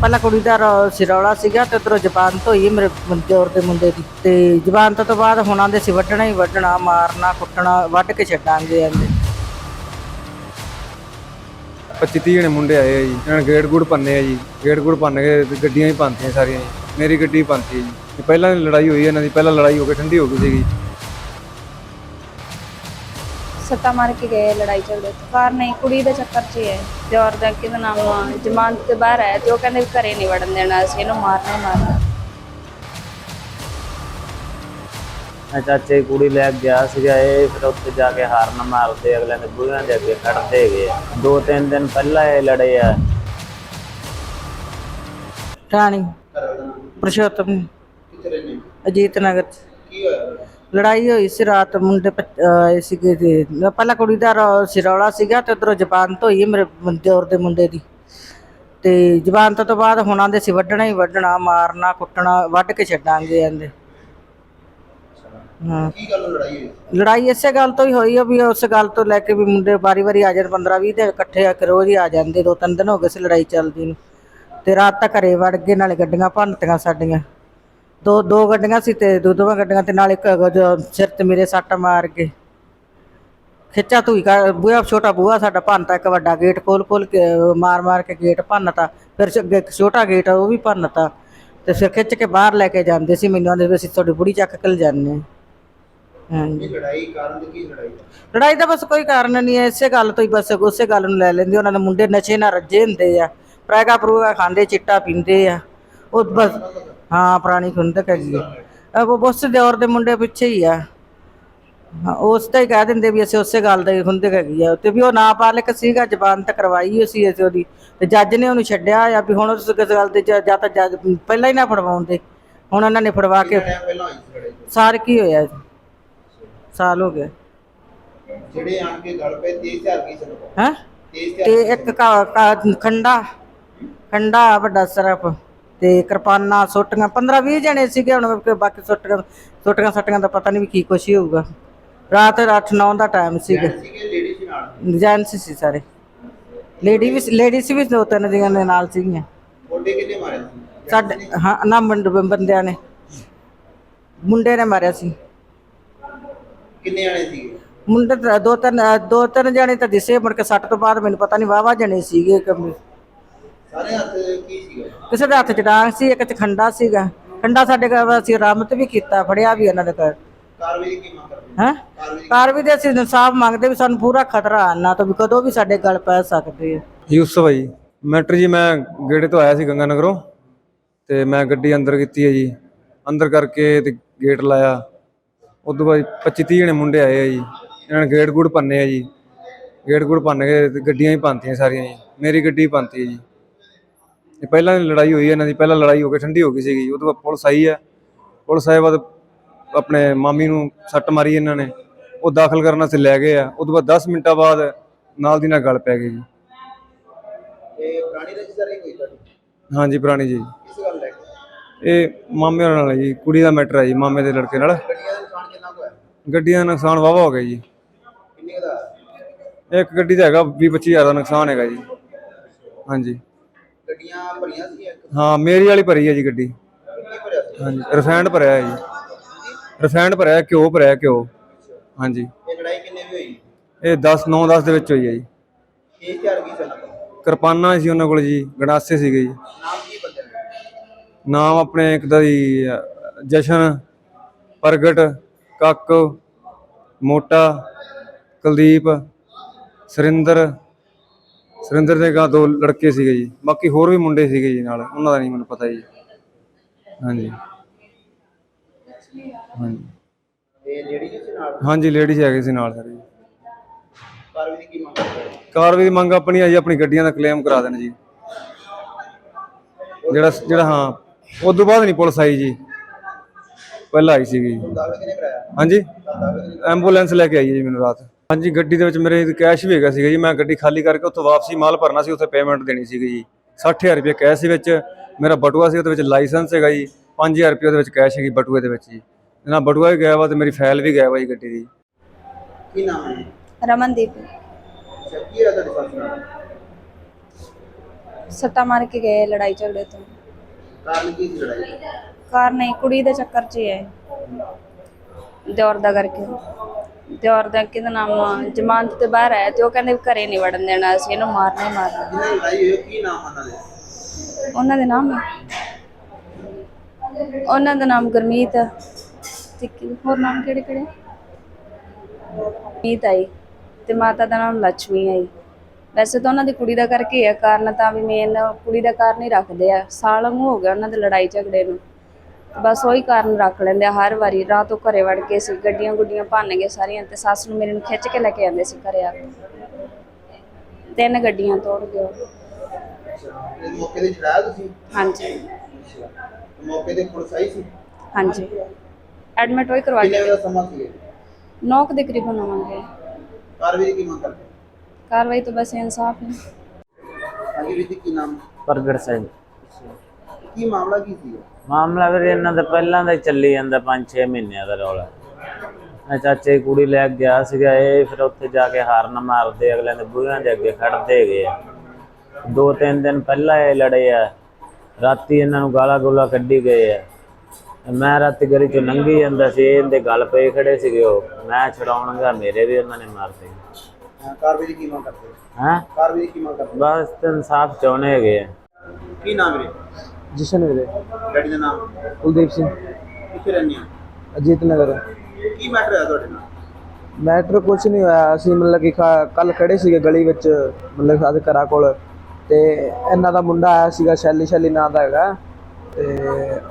ਪਹਿਲਾਂ ਕੁੜੀ ਦਾ ਰੌ- ਸਿਰੌਲਾ ਸੀਗਾ ਤੇ ਉਧਰੋਂ ਜ਼ਬਾਨ ਧੋਈ ਮੇਰੇ ਦਿਓਰ ਦੇ ਮੁੰਡੇ ਦੀ ਤੇ ਜ਼ਬਾਨ ਤੋਂ ਬਾਅਦ ਹੁਣ ਆਂਦੇ ਸੀ ਵੱਢਣਾ ਹੀ ਵੱਢਣਾ, ਮਾਰਨਾ, ਕੁੱਟਣਾ, ਵੱਢ ਕੇ ਛੱਡਾਂਗੇ ਆਂਦੇ। 25 30 ਜਣੇ ਮੁੰਡੇ ਆਏ ਆ ਜੀ, ਇਹਨਾਂ ਨੇ ਗੇਟ ਗੂੜ ਪੰਨੇ ਆ ਜੀ, ਗੇਟ ਗੂੜ ਭੰਨ ਕੇ ਤੇ ਗੱਡੀਆਂ ਹੀ ਪੰਨਤੀਆਂ ਸਾਰੀਆਂ ਜੀ, ਮੇਰੀ ਗੱਡੀ ਪੰਨਤੀ ਹੈ ਜੀ। ਤੇ ਪਹਿਲਾਂ ਲੜਾਈ ਹੋਈ ਇਹਨਾਂ ਦੀ ਪਹਿਲਾਂ ਲੜਾਈ ਹੋ ਕੇ ਠੰਡੀ ਹੋ ਗਈ ਸੀਗੀ। ਸੱਟਾ ਮਾਰ ਕੇ ਗਏ ਲੜਾਈ ਝਗੜੇ ਤੋਂ ਕਾਰ ਨਹੀਂ ਕੁੜੀ ਦੇ ਚੱਕਰ 'ਚ ਹੀ ਹੈ। ਪਿਓਰ ਦਾ ਕਿਹਦਾ ਨਾਮ ਆ, ਜ਼ਮਾਨਤ ਤੇ ਬਾਹਰ ਹੈ ਤੇ ਉਹ ਕਹਿੰਦੇ ਵੀ ਘਰੇ ਨਹੀਂ ਵੜਨ ਦੇਣਾ ਅਸੀਂ ਇਹਨੂੰ ਮਾਰਨਾ ਹੀ ਮਾਰਨਾ। ਮੈਂ ਚਾਚੇ ਦੀ ਕੁੜੀ ਲੈ ਕੇ ਗਿਆ ਸੀਗਾ ਇਹ ਫਿਰ ਉੱਥੇ ਜਾ ਕੇ ਹਾਰਨ ਮਾਰਦੇ ਅਗਲੇ ਦੇ ਬੁੜਿਆਂ ਦੇ ਅੱਗੇ ਖੜਦੇ ਗਏ ਦੋ ਤਿੰਨ ਦਿਨ ਪਹਿਲਾਂ ਇਹ ਲੜੇ ਆ। ਰਾਣੀ ਪ੍ਰਸ਼ੋਤਮ ਅਜੀਤ ਨਗਰ ਚ। ਲੜਾਈ ਹੋਈ ਸੀ ਰਾਤ ਮੁੰਡੇ ਪੱਚ- ਅਹ ਆਏ ਸੀਗੇ ਤੇ ਪਹਿਲਾਂ ਕੁੜੀ ਦਾ ਰੌ- ਸਿਰੌਲਾ ਸੀਗਾ ਤੇ ਉਧਰੋਂ ਜ਼ਬਾਨ ਧੋਈ ਮੇਰੇ ਦਿਓਰ ਦੇ ਮੁੰਡੇ ਦੀ। ਤੇ ਜ਼ਬਾਨ ਤੋਂ ਬਾਅਦ ਹੁਣ ਆਂਦੇ ਸੀ ਵੱਢਣਾ ਹੀ ਵੱਢਣਾ ਮਾਰਨਾ ਕੁੱਟਣਾ ਵੱਢ ਕੇ ਛੱਡਾਂਗੇ ਆਂਦੇ। ਹਾਂ। ਕੀ ਗੱਲ ਲੜਾਈ ਹੋਈ? ਲੜਾਈ ਇਸੇ ਗੱਲ ਤੋਂ ਹੀ ਹੋਈ ਆ ਵੀ ਉਸ ਗੱਲ ਤੋਂ ਲੈ ਕੇ ਵੀ ਮੁੰਡੇ ਵਾਰੀ ਵਾਰੀ ਆ ਜਾਣ 15 20 ਦਿਨ ਇਕੱਠੇ ਆ ਕੇ ਰੋਜ਼ ਹੀ ਆ ਜਾਂਦੇ ਦੋ ਤਿੰਨ ਦਿਨ ਹੋ ਗਏ ਸੀ ਲੜਾਈ ਚੱਲਦੀ ਨੂੰ। ਤੇ ਰਾਤ ਤੱਕ ਘਰੇ ਵੜ ਗਏ ਨਾਲੇ ਗੱਡੀਆਂ ਭੰਨਤੀਆਂ ਸਾਡੀਆਂ। ਦੋ ਦੋ ਗੱਡੀਆਂ ਸੀ ਤੇ ਦੋ ਦੋਵਾਂ ਗੱਡੀਆਂ ਤੇ ਨਾਲ ਇੱਕ ਜੋ ਸਿਰ ਤੇ ਮੇਰੇ ਸੱਟ ਮਾਰ ਕੇ ਖਿੱਚਾ ਤੂੰ ਬੂਹਾ ਛੋਟਾ ਬੂਹਾ ਸਾਡਾ ਭੰਨਤਾ ਇੱਕ ਵੱਡਾ ਗੇਟ ਖੋਲ ਖੋਲ ਕੇ ਮਾਰ ਮਾਰ ਕੇ ਗੇਟ ਭੰਨਤਾ ਫਿਰ ਅੱਗੇ ਇੱਕ ਛੋਟਾ ਗੇਟ ਉਹ ਵੀ ਭੰਨਤਾ ਤੇ ਫਿਰ ਖਿੱਚ ਕੇ ਬਾਹਰ ਲੈ ਕੇ ਜਾਂਦੇ ਸੀ ਮੈਨੂੰ ਆਂਦੇ ਅਸੀਂ ਤੁਹਾਡੀ ਬੁੜੀ ਚੱਕ ਕੇ ਲਿਜਾਨੇ ਹਾਂ ਹਾਂਜੀ। ਲੜਾਈ ਕਾਰਨ ਤੇ ਕੀ ਲੜਾਈ ਦਾ ਲੜਾਈ ਦਾ ਬਸ ਕੋਈ ਕਾਰਨ ਨਹੀਂ ਹੈ ਇਸੇ ਗੱਲ ਤੋਂ ਹੀ ਬਸ ਉਸੇ ਗੱਲ ਨੂੰ ਲੈ ਲੈਂਦੇ ਉਹਨਾਂ ਦੇ ਮੁੰਡੇ ਨਸ਼ੇ ਨਾਲ ਰੱਜੇ ਹੁੰਦੇ ਆ ਪ੍ਰੈਗਾ ਪ੍ਰੂਗਾ ਖਾਂਦੇ ਚਿੱਟਾ ਪੀਂਦੇ ਆ ਉਹ ਬਸ ਹਾਂ ਪੁਰਾਣੀ ਖੁੰਦਕ ਹੈਗੀ ਆ ਉਹ ਬਸ ਦਿਓਰ ਦੇ ਮੁੰਡੇ ਪਿੱਛੇ ਹੀ ਆ। ਹਾਂ ਉਸ ਤਾਂ ਹੀ ਕਹਿ ਦਿੰਦੇ ਵੀ ਅਸੀਂ ਉਸੇ ਗੱਲ ਦਾ ਹੀ ਖੁੰਦਕ ਹੈਗੀ ਆ। ਤੇ ਵੀ ਉਹ ਨਾਬਾਲਗ ਸੀਗਾ ਜ਼ਬਾਨ ਤਾਂ ਕਰਵਾਈ ਹੋਈ ਸੀ ਅਸੀਂ ਉਹਦੀ। ਤੇ ਜੱਜ ਨੇ ਉਹਨੂੰ ਛੱਡਿਆ ਆ ਵੀ ਹੁਣ ਉਸ ਗੱਲ ਤੇ ਜਾਂ ਤਾਂ ਜੱਜ ਪਹਿਲਾਂ ਹੀ ਨਾ ਫੜਵਾਉਂਦੇ ਹੁਣ ਉਹਨਾਂ ਨੇ ਫੜਵਾ ਕੇ ਸਾਰ ਕੀ ਹੋਇਆ ਸਾਲ ਹੋ ਗਿਆ। ਜਿਹੜੇ ਆਣ ਕੇ ਗੱਲ ਪਏ ਕੀ ਹੈਂ? ਤੇ ਇੱਕ ਖੰਡਾ ਖੰਡਾ ਵੱਡਾ ਸਰਫ। ਤੇ ਕਿਰਪਾਨਾਂ ਸੋਟੀਆਂ 15 20 ਜਣੇ ਸੀਗੇ ਹੁਣ ਬਾਕੀ ਸੋਟੀਆਂ ਸੋਟੀਆਂ ਸੱਟੀਆਂ ਦਾ ਪਤਾ ਨਹੀਂ ਵੀ ਕੀ ਕੁਛ ਹੀ ਹੋਊਗਾ। ਰਾਤ 8 9 ਦਾ ਟਾਈਮ ਸੀਗਾ। ਲੇਡੀ ਸੀ ਜੈਂਟਸ ਸੀ ਸਾਰੇ। ਲੇਡੀ ਵੀ ਲੇਡੀਜ਼ ਵੀ ਦੋ ਤਿੰਨ ਦੀਆਂ ਦੇ ਨਾਲ ਸੀਗੀਆਂ। ਉਹਦੇ ਕਿੰਨੇ ਮਾਰੇ ਸੀ? ਸਾਡੇ ਹਾਂ ਨਾ ਮੁੰਡੇ ਬੰਦਿਆਂ ਨੇ। ਮੁੰਡੇ ਨੇ ਮਾਰਿਆ ਸੀ। ਕਿੰਨੇ ਆਣੇ ਸੀਗੇ? ਮੁੰਡੇ ਦੋ ਤਿੰਨ ਦੋ ਤਿੰਨ ਜਣੇ ਤਾਂ ਦਿਸੇ ਮੁੜ ਕੇ ਸੱਟ ਤੋਂ ਬਾਅਦ ਮੈਨੂੰ ਪਤਾ ਨਹੀਂ ਵਾਵਾ ਜਣੇ ਸੀਗੇ ਕਿ ਸਾਰੇ ਹੱਥ ਕਿਸੇ ਦੇ ਹੱਥ ਚ ਡਾਂਗ ਸੀ ਇੱਕ ਚ ਖੰਡਾ ਸੀਗਾ। ਖੰਡਾ ਸਾਡੇ ਘਰ ਅਸੀਂ ਰਾਮਤ ਵੀ ਕੀਤਾ ਫੜਿਆ ਵੀ ਉਹਨਾਂ ਦੇ ਘਰ। ਕਾਰਵਾਈ ਦੀ ਕੀ ਮੰਗ ਕਰਦੇ? ਹੈ? ਕਾਰਵਾਈ ਕਾਰ ਵੀ ਦੇ ਅਸੀਂ ਇਨਸਾਫ ਮੰਗਦੇ ਵੀ ਸਾਨੂੰ ਪੂਰਾ ਖਤਰਾ ਆਨਾ ਤੋਂ ਵੀ ਕਦੋਂ ਵੀ ਸਾਡੇ ਗਲ ਪੈ ਸਕਦੇ ਆ। ਯੂਸਫ ਜੀ ਮੈਟਰ ਜੀ ਮੈਂ ਗੇੜੇ ਤੋਂ ਆਇਆ ਸੀ ਗੰਗਾ ਨਗਰੋਂ ਤੇ ਮੈਂ ਗੱਡੀ ਅੰਦਰ ਕੀਤੀ ਹੈ ਜੀ। ਅੰਦਰ ਕਰਕੇ ਤੇ ਗੇਟ ਲਾਇਆ। ਉਸ ਤੋਂ ਬਾਅਦ 25 30 ਜਣੇ ਮੁੰਡੇ ਆਏ ਆ ਜੀ। ਇਹਨਾਂ ਨੇ ਗੇਟ ਗੂੜ ਪੰਨੇ ਆ ਜੀ। ਗੇਟ ਗੂੜ ਭੰਨ ਕੇ ਤੇ ਗੱਡੀਆਂ ਹੀ ਪੰਨਤੀਆਂ ਸਾਰੀਆਂ ਜੀ। ਮੇਰੀ ਗੱਡੀ ਪੰਨਤੀ ਹੈ ਜੀ। ਤੇ ਪਹਿਲਾਂ ਵੀ ਲੜਾਈ ਹੋਈ ਇਹਨਾਂ ਦੀ ਪਹਿਲਾਂ ਲੜਾਈ ਹੋ ਕੇ ਠੰਡੀ ਹੋ ਗਈ ਸੀਗੀ ਉਹ ਤੋਂ ਬਾਅਦ ਪੁਲਿਸ ਆਈ ਹੈ ਪੁਲਿਸ ਆਏ ਬਾਅਦ ਆਪਣੇ ਮਾਮੀ ਨੂੰ ਸੱਟ ਮਾਰੀ ਇਹਨਾਂ ਨੇ ਉਹ ਦਾਖਲ ਕਰਨ ਵਾਸਤੇ ਲੈ ਗਏ ਆ। ਉਹ ਤੋਂ ਬਾਅਦ 10 ਮਿੰਟਾਂ ਬਾਅਦ ਨਾਲ ਦੀ ਨਾਲ ਗੱਲ ਪੈ ਗਈ ਜੀ। ਇਹ ਪੁਰਾਣੀ ਰਜਿਸਟਰੀ ਹੋਈ ਤੁਹਾਡੀ? ਹਾਂਜੀ ਪੁਰਾਣੀ ਜੀ। ਇਸ ਗੱਲ ਲੈ ਕੇ? ਇਹ ਮਾਮੇ ਨਾਲ ਜੀ ਕੁੜੀ ਦਾ ਮੈਟਰ ਹੈ ਜੀ ਮਾਮੇ ਦੇ ਲੜਕੇ ਨਾਲ। ਗੱਡੀਆਂ ਦਾ ਨੁਕਸਾਨ ਕਿੰਨਾ ਗੱਡੀਆਂ ਦਾ ਨੁਕਸਾਨ ਵਾਵਾ ਹੋ ਗਿਆ ਜੀ। ਕਿੰਨੇ ਦਾ? ਇੱਕ ਗੱਡੀ ਦਾ ਹੈਗਾ 20 25 ਹਜ਼ਾਰ ਦਾ ਨੁਕਸਾਨ ਹੈਗਾ ਜੀ। ਹਾਂਜੀ। ਗੱਡੀਆਂ ਭਰੀਆਂ ਸੀ ਇੱਕ? ਹਾਂ ਮੇਰੀ ਵਾਲੀ ਭਰੀ ਹੈ ਜੀ ਗੱਡੀ। ਕੀ ਭਰਿਆ ਸੀ? ਹਾਂਜੀ ਰਿਫਾਈਨਡ ਭਰਿਆ ਹੈ ਜੀ। ਰਿਫਾਈਨਡ ਭਰਿਆ ਘਿਓ ਭਰਿਆ ਘਿਓ। ਹਾਂਜੀ। ਇਹ ਲੜਾਈ ਕਿੰਨੇ ਵੀ ਹੋਈ? ਇਹ 10 9 10 ਦੇ ਵਿੱਚ ਹੋਈ ਹੈ ਜੀ। ਕੀ ਕਿਰਪਾਨਾਂ ਸੀ ਉਹਨਾਂ ਕੋਲ ਜੀ ਗੜਾਸੇ ਸੀਗੇ ਜੀ। ਨਾਮ ਕੀ ਬੰਦੇ ਦਾ? ਨਾਮ ਆਪਣੇ ਇੱਕ ਦਾ ਜੀ ਅ, ਜਸ਼ਨ ਪ੍ਰਗਟ ਕੱਕ ਮੋਟਾ ਕੁਲਦੀਪ ਸੁਰਿੰਦਰ ਸੁਰਿੰਦਰ ਦੇ ਗਾ ਦੋ ਲੜਕੇ ਸੀਗੇ ਜੀ ਬਾਕੀ ਹੋਰ ਵੀ ਮੁੰਡੇ ਸੀਗੇ ਜੀ ਨਾਲ ਉਹਨਾਂ ਦਾ ਨਹੀਂ ਮੈਨੂੰ ਪਤਾ ਜੀ। ਹਾਂਜੀ। ਹਾਂਜੀ। ਇਹ ਲੇਡੀ ਸੀ ਨਾਲ? ਹਾਂਜੀ ਲੇਡੀਜ਼ ਹੈਗੇ ਸੀ ਨਾਲ ਸਾਰੇ। ਜੀ ਕਾਰਵਾਈ ਦੀ ਕੀ ਮੰਗ ਕਰਦੇ ਹੋ? ਕਾਰਵਾਈ ਦੀ ਮੰਗ ਆਪਣੀ ਆ ਜੀ ਆਪਣੀ ਗੱਡੀਆਂ ਦਾ ਕਲੇਮ ਕਰਾ ਦੇਣ ਜੀ। ਜਿਹੜਾ ਜਿਹੜਾ ਹਾਂ ਉਸ ਤੋਂ ਬਾਅਦ ਨਹੀਂ ਪੁਲਿਸ ਆਈ ਜੀ। ਪਹਿਲਾਂ ਆਈ ਸੀਗੀ ਜੀ। ਕਰਾਇਆ? ਹਾਂਜੀ। ਕਿਹਨੇ ਐਂਬੂਲੈਂਸ ਲੈ ਕੇ ਆਈ ਹੈ ਜੀ ਮੈਨੂੰ ਰਾਤ। ਹਾਂਜੀ ਗੱਡੀ ਦੇ ਵਿੱਚ ਮੇਰੇ ਕੈਸ਼ ਵੀ ਹੈਗਾ ਸੀਗਾ ਜੀ। ਮੈਂ ਗੱਡੀ ਖਾਲੀ ਕਰਕੇ ਉੱਥੋਂ ਵਾਪਸੀ ਮਾਲ ਭਰਨਾ ਸੀ ਉੱਥੇ ਪੇਮੈਂਟ ਦੇਣੀ ਸੀਗੀ ਜੀ। 60000 ਰੁਪਏ ਕੈਸ਼ ਸੀ ਵਿੱਚ। ਮੇਰਾ ਬਟੂਆ ਸੀ ਉਹਦੇ ਵਿੱਚ ਲਾਇਸੈਂਸ ਹੈਗਾ ਜੀ। 5000 ਰੁਪਏ ਉਹਦੇ ਵਿੱਚ ਕੈਸ਼ ਹੈਗੀ ਬਟੂਏ ਦੇ ਵਿੱਚ ਜੀ। ਨਾ ਬਟੂਆ ਵੀ ਗਿਆ ਵਾ ਤੇ ਮੇਰੀ ਫਾਈਲ ਵੀ ਗਿਆ ਵਾ ਜੀ ਗੱਡੀ ਦੀ। ਕੀ ਨਾਮ ਹੈ ਰਮਨਦੀਪ। ਕੀ ਹੈ ਤੁਹਾਡੇ ਪਾਸ ਨਾਮ ਸੱਟਾ ਮਾਰ ਕੇ ਗਏ ਲੜਾਈ ਝਗੜੇ ਤੋਂ। ਕਾਰਨ ਕੀ ਸੀ ਲੜਾਈ? ਦਾ? ਕਾਰ ਨਹੀਂ ਕੁੜੀ ਦੇ ਚੱਕਰ 'ਚ ਹੀ ਹੈ। ਦਿਓਰ ਦਾ ਕਰਕੇ। ਦਿਓਰ ਦਾ ਕਿਹਦਾ ਨਾਮ, ਜ਼ਮਾਨਤ ਤੇ ਬਾਹਰ ਹੈ ਤੇ ਉਹ ਕਹਿੰਦੇ ਵੀ ਘਰੇ ਨਹੀਂ ਵੜਨ ਦੇਣਾ, ਅਸੀਂ ਇਹਨੂੰ ਮਾਰਨਾ ਹੀ ਮਾਰਨਾ। ਜਿਹਨਾਂ ਦੀ ਲੜਾਈ ਹੋਈ ਕੀ ਨਾਮ ਉਹਨਾਂ ਦੇ ਉਹਨਾਂ ਦੇ ਨਾਮ? ਉਹਨਾਂ ਦਾ ਨਾਮ ਗੁਰਮੀਤ ਤੇ ਕੀ- ਹੋਰ ਨਾਮ ਕਿਹੜੇ ਕਿਹੜੇ? ਮੀਤ ਆਈ ਤੇ ਮਾਤਾ ਦਾ ਨਾਮ ਲక్ష్ਮੀ ਆਈ ਵੈਸੇ ਤਾਂ ਉਹਨਾਂ ਦੀ ਕੁੜੀ ਦਾ ਕਰਕੇ ਹੈ ਕਾਰਨ, ਤਾਂ ਵੀ ਮੇਨ ਕੁੜੀ ਦਾ ਕਾਰਨ ਹੀ ਰੱਖਦੇ ਆ। ਸਾਲ ਵਾਂਗੂ ਹੋ ਗਿਆ ਉਹਨਾਂ ਦੇ ਲੜਾਈ ਝਗੜੇ ਨੂੰ। ਬਸ ਉਹੀ ਕਾਰਨ ਰੱਖ ਲੈਂਦੇ ਆ ਹਰ ਵਾਰੀ ਰਾਤ ਉਹ ਘਰੇ ਵੜ ਕੇ ਸੀ ਗੱਡੀਆਂ ਗੁੱਡੀਆਂ ਭੰਨ ਗਏ ਸਾਰੀਆਂ ਤੇ ਸੱਸ ਨੂੰ ਮੇਰੇ ਨੂੰ ਖਿੱਚ ਕੇ ਲੈ ਕੇ ਆਉਂਦੇ ਸੀ ਘਰੇ ਆ ਕੇ। ਤਿੰਨ ਗੱਡੀਆਂ ਤੋੜ ਗਏ ਉਹ। ਤੇ ਮੌਕੇ ਤੇ ਛੜਾਇਆ ਤੁਸੀਂ? ਹਾਂਜੀ। ਤੇ ਮੌਕੇ ਤੇ ਪੁਲਿਸ ਆਈ ਸੀ? ਹਾਂਜੀ। ਐਡਮਿਟ ਹੋਈ ਕਰਵਾ ਕਿੰਨੇ ਕੇ ਵਜੇ ਦਾ ਸਮਾਂ ਸੀ ਨੌ ਕੁ ਦੇ ਕਰੀਬਨ ਆਵਾਂਗੇ ਕਾਰਵਾਈ ਕੀ ਮੰਗ ਕਰਦੇ? ਕਾਰਵਾਈ ਤੋਂ ਬਸ ਇਨਸਾਫ ਹੈ। ਹਾਂਜੀ ਵੀਰ ਜੀ ਕੀ ਨਾਮ? ਪ੍ਰਗਟ ਸਿੰਘ। ਕੀ ਮਾਮਲਾ ਕੀ ਸੀ? ਮਾਮਲਾ ਵੀਰ ਇਹਨਾਂ ਦਾ ਪਹਿਲਾਂ ਦਾ ਹੀ ਚੱਲੀ ਜਾਂਦਾ 5-6 ਮਹੀਨਿਆਂ ਦਾ ਰੌਲਾ। ਮੈਂ ਚਾਚੇ ਦੀ ਕੁੜੀ ਲੈ ਕੇ ਗਿਆ ਸੀਗਾ ਇਹ ਫਿਰ ਉੱਥੇ ਜਾ ਕੇ ਹਾਰਨ ਮਾਰਦੇ ਅਗਲੇ ਦੇ ਬੂਹਿਆਂ ਦੇ ਅੱਗੇ ਖੜਦੇ ਗਏ। ਆ ਦੋ ਤਿੰਨ ਦਿਨ ਪਹਿਲਾਂ ਇਹ ਲੜੇ ਆ। ਰਾਤੀ ਇਹਨਾਂ ਨੂੰ ਗਾਲਾਂ ਗੋਲਾ ਕੱਢੀ ਗਏ ਆ। ਮੈਂ ਰਾਤੀ ਗਲੀ ਚੋਂ ਲੰਘੀ ਜਾਂਦਾ ਸੀ ਇਹਦੇ ਗਲ ਪਏ ਖੜੇ ਸੀਗੇ ਉਹ। ਮੈਂ ਛਡਾਉਣ ਗਿਆ ਮੇਰੇ ਵੀ ਉਹਨਾਂ ਨੇ ਮਾਰਤੇ ਹਾਂ, ਕਾਰਵਾਈ ਦੀ ਕੀ ਮੰਗ ਕਰਦੇ ਹੈਂ? ਕਾਰਵਾਈ ਦੀ ਕੀ ਮੰਗ ਕਰਦੇ ਬਸ ਇਨਸਾਫ ਚਾਹੁੰਦੇ ਹੈਗੇ ਆ। ਕੀ ਨਾਮ ਵੀਰੇ? ਜਸ਼ਨ ਵੀਰੇ। ਡੈਡੀ ਦਾ ਨਾਮ? ਕੁਲਦੀਪ ਸਿੰਘ। ਕਿੱਥੇ ਰਹਿੰਦੇ ਆ ਅਜੀਤ ਨਗਰ। ਕੀ ਮੈਟਰ ਹੈ ਤੁਹਾਡੇ ਨਾਲ? ਮੈਟਰ ਕੁਝ ਨਹੀਂ ਹੋਇਆ। ਅਸੀਂ ਮਤਲਬ ਕਿ ਕੱਲ ਖੜੇ ਸੀਗੇ ਗਲੀ ਵਿੱਚ ਮਤਲਬ ਸਾਡੇ ਘਰਾਂ ਕੋਲ। ਤੇ ਇਹਨਾਂ ਦਾ ਮੁੰਡਾ ਆਇਆ ਸੀਗਾ ਸ਼ੈਲੀ ਸ਼ੈਲੀ ਨਾਂ ਦਾ ਹੈਗਾ। ਤੇ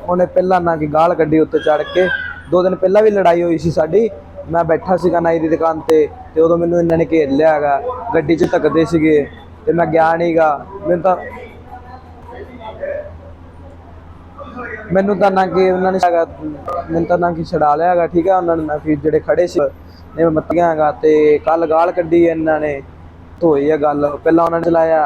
ਉਹਨੇ ਪਹਿਲਾਂ ਨਾ ਕਿ ਗਾਲ ਕੱਢੀ ਉੱਤੇ ਚੜ ਕੇ। ਦੋ ਦਿਨ ਪਹਿਲਾਂ ਵੀ ਲੜਾਈ ਹੋਈ ਸੀ ਸਾਡੀ। ਮੈਂ ਬੈਠਾ ਸੀਗਾ ਨਾਈ ਦੀ ਦੁਕਾਨ ਤੇ ਤੇ ਉਦੋਂ ਮੈਨੂੰ ਇਹਨਾਂ ਨੇ ਘੇਰ ਲਿਆ ਹੈਗਾ। ਗੱਡੀ 'ਚ ਧੱਕਦੇ ਸੀਗੇ। ਤੇ ਮੈਂ ਗਿਆ ਨਹੀਂਗਾ ਮੈਨੂੰ ਤਾਂ ਮੈਨੂੰ ਤਾਂ ਨਾ ਕਿ ਉਹਨਾਂ ਨੇ ਹੈਗਾ ਮੈਨੂੰ ਤਾਂ ਨਾ ਕਿ ਛਡਾ ਲਿਆ ਹੈਗਾ ਠੀਕ ਹੈ ਉਹਨਾਂ ਨੇ ਨਾ ਕਿ ਜਿਹੜੇ ਖੜੇ ਸੀ ਨੇ ਮੈਂ ਮੱਤੀਆਂ ਹੈਗਾ ਤੇ ਕੱਲ ਗਾਲ ਕੱਢੀ ਇਹਨਾਂ ਨੇ ਧੋਈ ਹੈ ਗੱਲ ਪਹਿਲਾਂ ਉਹਨਾਂ ਨੇ ਚਲਾਇਆ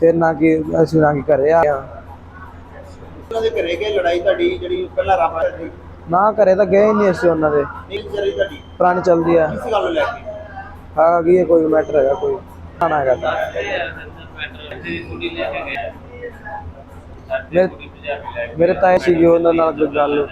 ਫਿਰ ਨਾ ਕਿ ਅਸੀਂ ਨਾ ਕਿ ਘਰੇ ਆ ਗਏ ਉਹਨਾਂ ਦੇ ਘਰੇ ਗਏ ਲੜਾਈ ਤੁਹਾਡੀ ਜਿਹੜੀ ਪਹਿਲਾਂ ਰਾਬਾ ਸੀ ਨਾ ਘਰੇ ਤਾਂ ਗਏ ਹੀ ਨਹੀਂ ਅਸੀਂ ਉਹਨਾਂ ਦੇ। ਨਹੀਂ ਚੱਲੀ ਤੁਹਾਡੀ? ਪੁਰਾਣੀ ਚੱਲਦੀ ਆ। ਕਿਸ ਗੱਲ ਨੂੰ ਲੈ ਕੇ? ਆ ਗਈ ਹੈ ਕੋਈ ਮੈਟਰ ਹੈਗਾ ਕੋਈ। ਖਾਣਾ ਹੈਗਾ। ਤਾਂ ਮੇਰੇ ਮੇਰੇ ਤਾਂ ਇਹ ਸੀ ਉਹਨਾਂ ਨਾਲ ਕੋਈ ਗੱਲ।